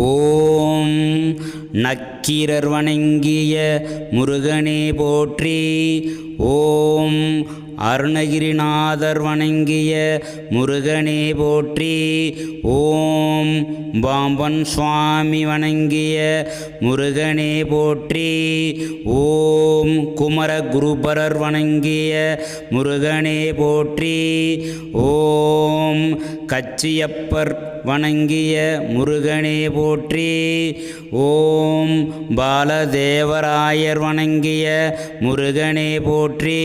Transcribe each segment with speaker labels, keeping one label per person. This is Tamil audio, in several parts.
Speaker 1: ஓம் நக்கீரர் வணங்கிய முருகனே போற்றி. ஓம் அருணகிரிநாதர் வணங்கிய முருகனே போற்றி. ஓம் பாம்பன் சுவாமி வணங்கிய முருகனே போற்றி. ஓம் குமர குருபரர் வணங்கிய முருகனே போற்றி. ஓம் கச்சியப்பர் வணங்கிய முருகனே போற்றி. ஓம் பாலதேவராயர் வணங்கிய முருகனே போற்றி.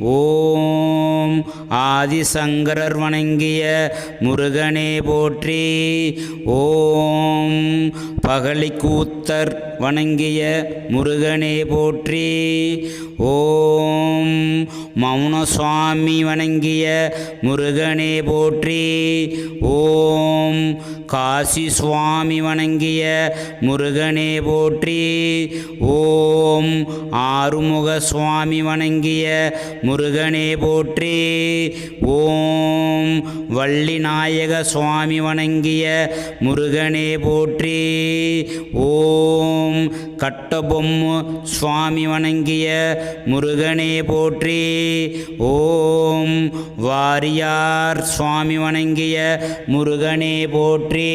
Speaker 1: ஓ ஓம். ஆதிசங்கரர் வணங்கிய முருகனே போற்றி. ஓம். பகழிக்கூத்தர் வணங்கிய முருகனே போற்றி. ஓம். மௌன சுவாமி வணங்கிய முருகனே போற்றி. ஓம் காசி சுவாமி வணங்கிய முருகனே போற்றி. ஓம் ஆறுமுக சுவாமி வணங்கிய முருகனே போற்றி. ஓம் வள்ளிநாயக சுவாமி வணங்கிய முருகனே போற்றி. ஓம் கட்டபொம்மு சுவாமி வணங்கிய முருகனே போற்றி. ஓம் வாரியார் சுவாமி வணங்கிய முருகனே போற்றி.